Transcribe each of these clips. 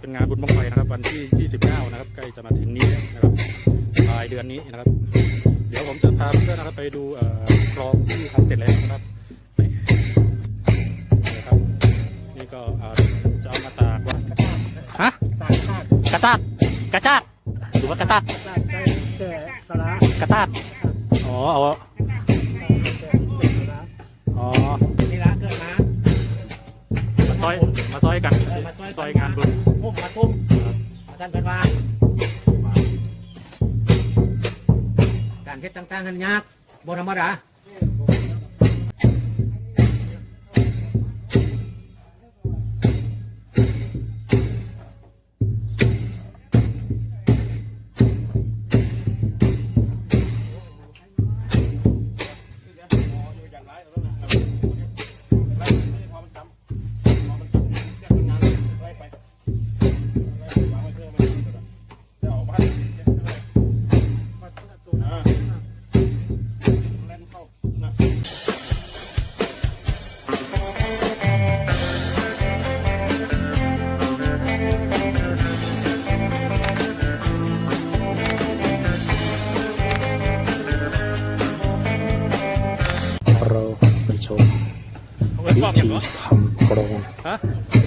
เป็นงานบุญบังไฟนะครับ วันที่ 29 นะครับ ใกล้จะมาถึงนี้นะครับปลายเดือนนี้นะครับ เดี๋ยวผมจะพาเพื่อนๆนะครับไปดูเอ่อคลองที่ทำเสร็จแล้วนะครับนี่นะครับ นี่ก็เอ่อจะเอามาตากไว้ฮะสายชาติกระตาดกระจาดหรือว่ากระตาดชาติใจแก่สระกระตาดอ๋อเอาแก่สระอ๋อนี่ละเกิดมามาซอยมาซอยกันซอยงานบุญพุ่มมาทุ่ม กันเป็นว่าการเฮ็ดต่างๆนั้นยากบ่ธรรมดา เอาไว้วิกรอบอย่างธีเนาะทำกรงฮะ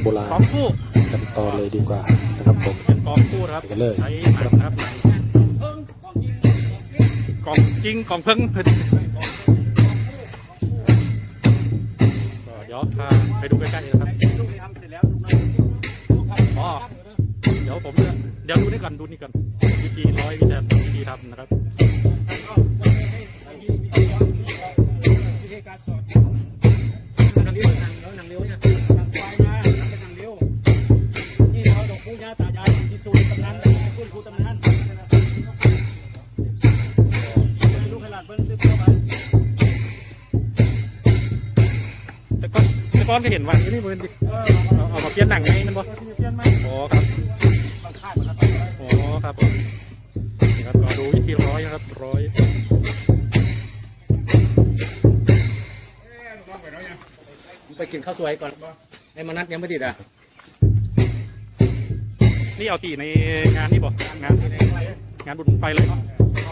โบราณกรอบคู่กันต่อเลยดีกว่านะครับผมเป็นกรอบคู่นะครับไปกันเลย ใช้หนังนะครับหนังกรอบจริงกรอบเพิ่งก็เดี๋ยวพาไปดูใกล้ๆนะครับอ๋อเดี๋ยวผมจะเดี๋ยวดูนี่ก่อนดูนี่ก่อนวิธีร้อยวิธีวิธีทำนะครับ ก่อนก็เห็นวันนี้นี่เบิร์นดิเออเอาเอามาเปลี่ยนหนังไงมันบ่เราจะเปลี่ยนไหมอ๋อครับบางค่ายมันก็อ๋อครับผมนี่ครับก็ดูวิธีร้อยครับร้อยไปกินข้าวสวยก่อนไอ้มานัดยังไม่ติดอะนี่เอาตีในงานนี่บ่งานงานบุญไฟเลยเนาะอ๋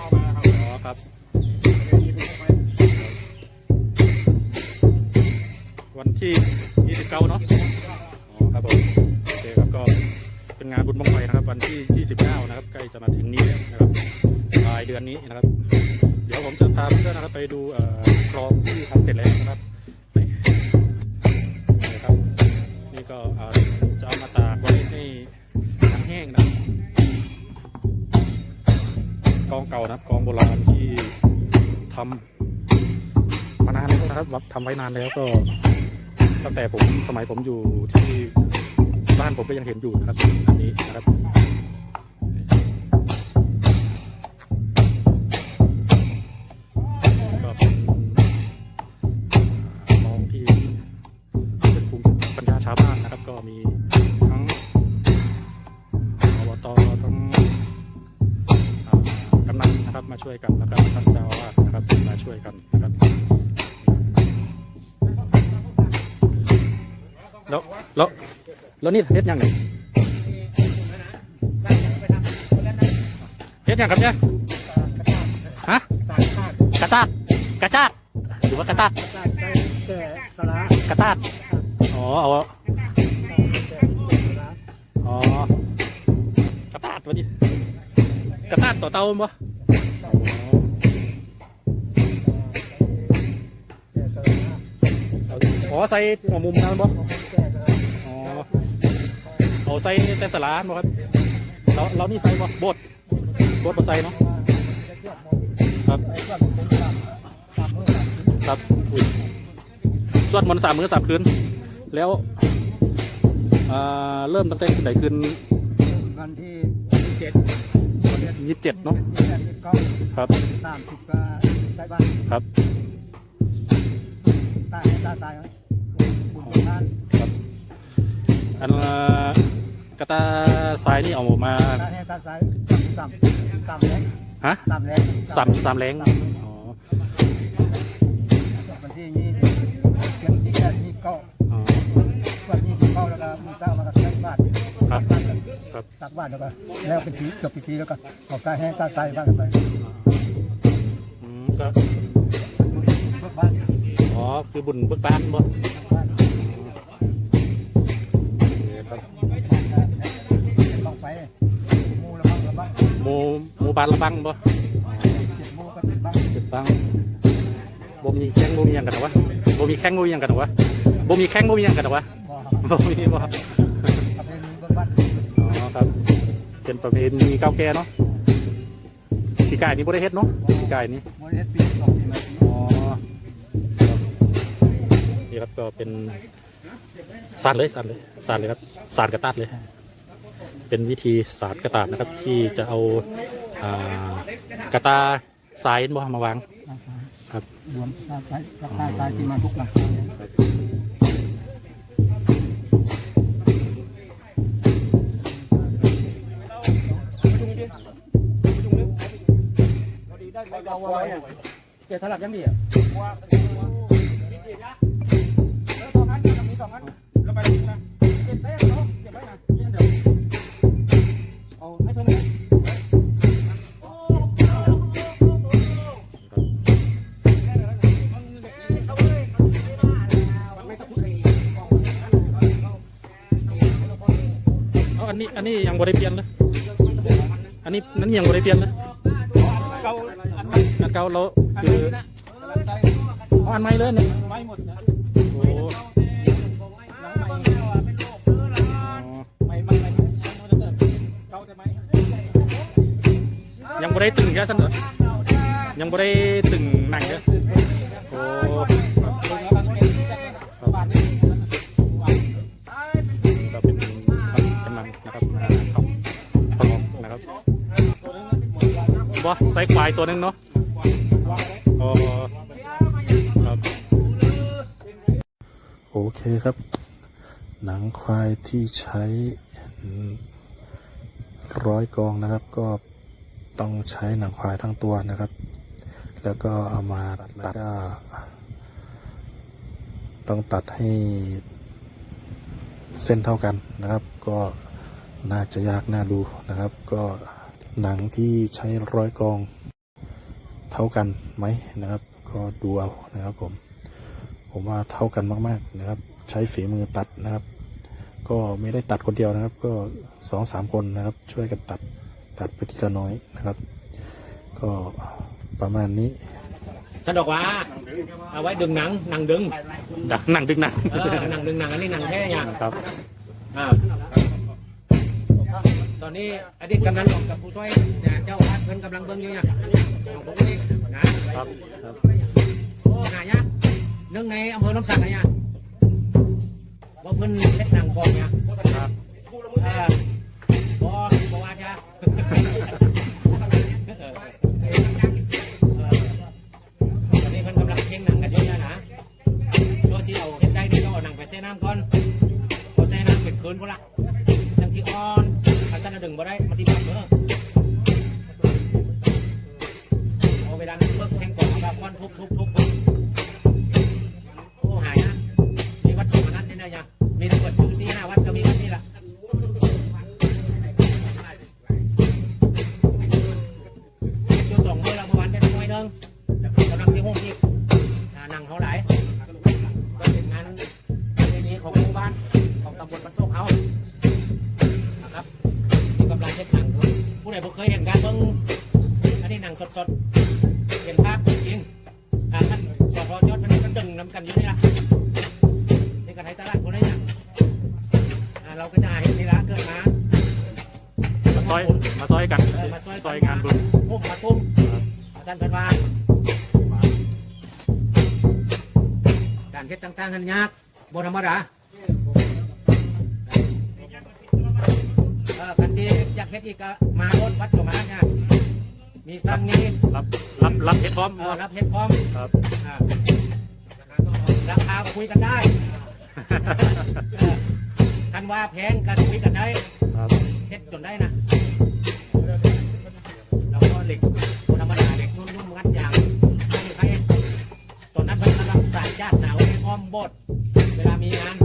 อครับวันที่ 29เนาะอ๋อครับผมโอเคครับก็เป็นงานบุญบังไฟนะครับ วันที่ 29 นะครับ ใกล้จะมาถึงนี้นะครับปลายเดือนนี้นะครับ เดี๋ยวผมจะพาเพื่อนๆนะครับไปดูเอ่อคลองที่ทำเสร็จแล้วนะครับนี่นะครับนี่ก็จะเอามาตากไว้ให้น้ำแห้งนะครับกองเก่านะครับกองโบราณที่ทำมานานแล้วนะครับทำไว้นานแล้วก็ ตั้งแต่ผมสมัยผมอยู่ที่บ้านผมก็ยังเห็นอยู่นะครับอันนี้นะครับก็เป็นน้องที่เป็นภูมิปัญญาชาวบ้านนะครับ ก็มีทั้งอบตทั้งอ่ากำนันนะครับมาช่วยกันแล้วก็ท่านเจ้าอาวาสนะครับมาช่วยกัน แล้วแล้วนี่เฮ็ดยังไงเฮ็ดยังครับเนี่ยฮะกระตาดกระจาดหรือว่ากระตาดกระกระตาดอ๋อเอาแก่สระอ๋อกระตาดวะดิกระตาดต่อเตาบ่อ๋อใส่หัวมุมนั่นบ่ เอาใส่แต่สลาบ่ครับเราเรานี่ใส่บ่โบดโบดบ่ใส่เนาะครับครับอุ๊ยสวดมนต์สามมื้อสามคืนแล้วอ่าเริ่มตั้งแต่ไหนคืนวันที่เจ็ดยี่สิบเจ็ดเนาะแปดสิบเก้าครับสามสิบก็ใช้บ้านครับตายตายตายไหมบุญทานอันละ กระตาทรายนี่เอามาตายให้ตายตายสามสามแรงฮะสามแรงสามสามแรงอ๋อวันที่ยี่สิบเจ็ดที่ยี่สิบเก้าอ๋อวันยี่สิบเก้าแล้วก็มีเศร้าแล้วก็ใช้บ้านบ้านครับครับตักบ้านแล้วก็แล้วเป็นทีจบพิธีแล้วก็ออกกายแห้งกายใส่บ้านกันไปอืมก็บิกบ้านอ๋อคือบุญเบิกบ้านบ่ บ้าน บาละบังบ่เจ็ดบ้างบ่มีแข้งบ่มีหยังกันหรอวะบ่มีแข้งบ่มีหยังกันหรอวะบ่มีแข้งบ่มีหยังกันหรอวะบ่มีบ่ประเพณีเบิกบ้านอ๋อครับเป็นประเพณีเก่าแก่เนาะปีกายนี้บ่ได้เฮ็ดเนาะปีกายนี้โมเดปีสองปีมาอ๋อนี่ครับก็เป็นสาดเลยสาดเลยสาดเลยครับสาดกระตัดเลย เป็นวิธีสาดกระตาดนะครับ ที่จะเอา อ่ากระตาสายบ่มาวาง ครับ รวมตาตายตายตายที่มาทุกหลังเกี่ยวสลับยังดีอะเอาอัน อันนี้อันนี้ยังบ่ได้เปลี่ยนเลยอันนี้นั้นยังบ่ได้เปลี่ยนเลยเก่าอันเก่าเราคือเอาอันใหม่เลยนี่ไม่หมดนะโอ้ยังบ่ได้ตึงแค่สั้นเหรอยังบ่ได้ตึงหนังเยอะโอ้ บ่ใส่ควายตัวหนึงเนาะอ๋อครับโอเคครับ หนังควายที่ใช้ร้อยกองนะครับ ก็ต้องใช้หนังควายทั้งตัวนะครับ แล้วก็เอามาตัดก็ต้องตัดให้เส้นเท่ากันนะครับ ก็น่าจะยากน่าดูนะครับ ก็ หนังที่ใช้ร้อยกองเท่ากันไหมนะครับ ก็ดูเอานะครับผม ผมว่าเท่ากันมากๆนะครับ ใช้ฝีมือตัดนะครับ ก็ไม่ได้ตัดคนเดียวนะครับ ก็สองสามคนนะครับ ช่วยกันตัดตัดไปทีละน้อยนะครับ ก็ประมาณนี้สะดอกว่าเอาไว้ดึงหนังหนังดึงดักหนังดึงหนังเออหนังดึงหนังอันนี้หนังแท้ยังครับอ่า ตอนนี้อดีตกำนันบอกกับผู้ช่วยเนี่ยเจ้าวัดเพิ่นกำลังเบิ่งอยู่เนี่ยของผมนี่นะครับครับโอ้นายะหนึ่งในอำเภอน้ำสักนายะว่าเพิ่นเล็ดหนังกองเนี่ยครับ นัดนี่นะยังมีทั้งหมดอยู่สี่ห้าวัดก็มีวัดนี่ละอยู่สองมือละเมื่อวานได้น้อยนึงกำลังซิ้งอีกอ่นั่งเท่าไหร่ก็เป็นงานประเพณีของหมู่บ้านของตำบลบ้านโซกเขานะครับนี่กำลังเช็ดหนังผู้ใดบ่เคยเห็นการเบิ่งอันนี้หนังสดๆเห็นภาพจริงท่านสอทอยอดมันก็ดึงน้ำกันอยู่นี่ละารเฮ็ดต่างๆกันยากบ่ธรรมดาเออกันที่อยากเฮ็ดอีกก็มารถวัดก็มาเนี่ยมีสั่งนี้รับรับรับเฮ็ดพร้อมเออรับเฮ็ดพร้อมครับอ่าราคาก็คุยกันได้เออกันว่าแพงกันคุยกันได้ครับเฮ็ดจนได้นะแล้วก็เหล็กธรรมดาเหล็กนุ่มๆงัดยาง บสถ์เวลามีงาน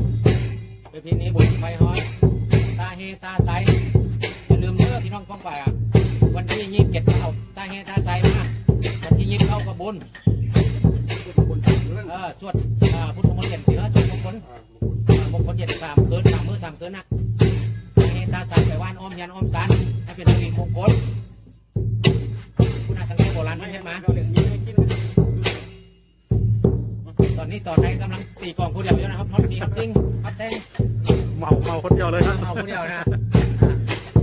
ไปพินี้บุญไฟฮอยตาเฮตาใสอย่าลืมเด้อพี่น้องก้องไปอะวันที่ยี่สิบเจ็ดเอาตาเฮตาใสมาวันที่ยี่สิบเข้ากระบุญ กำลังตีกลองผู้เดียวอยู่นะครับฮอตดีฮอตซิงฮอตแทงเมาเมาคนเดียวเลยนะเอาผู้เดียวนะ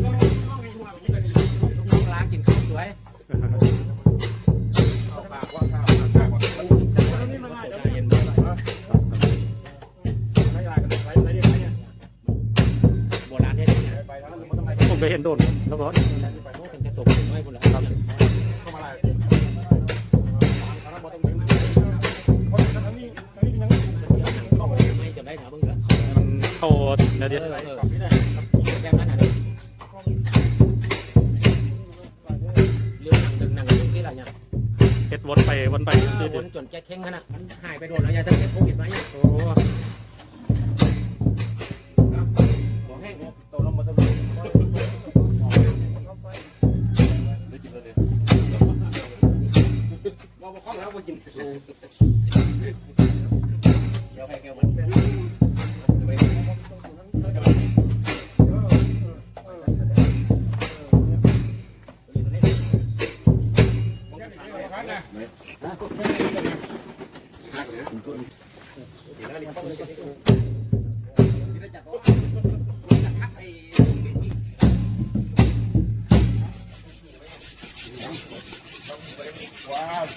ลูกน้องล้างกินข้าวสวยเย็นโบราณเท่ๆนะผมไปเห็นโดนแล้วก็ เดี๋ยวเออเออแบบนั้นอะเรื่องหนังหนังเรื่องที่อะไรเนี่ยเฮ็ดวนไปวนไปเออวนจนแกเข่งขนาดมันหายไปโดนแล้วยาจะเก็บโควิดไหมเนี่ยโอ้หัวแห้งเ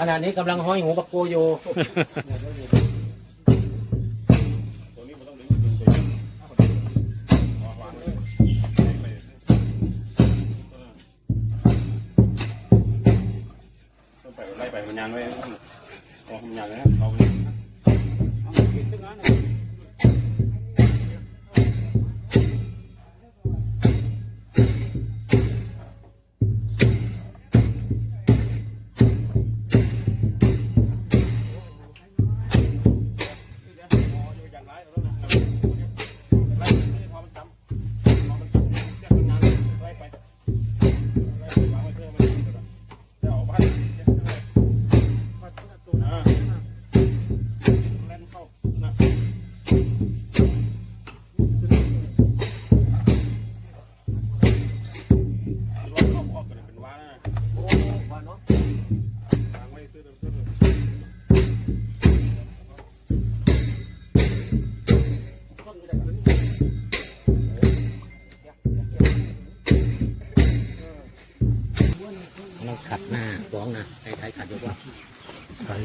ขณะนี้กำลังห้อยหูปักโกอยู่ ไล่ไปมันยางไว้เอามันยางนะเอาไป เราขัดหน้าฟ้องนะใครใครขัดยกว่าใช่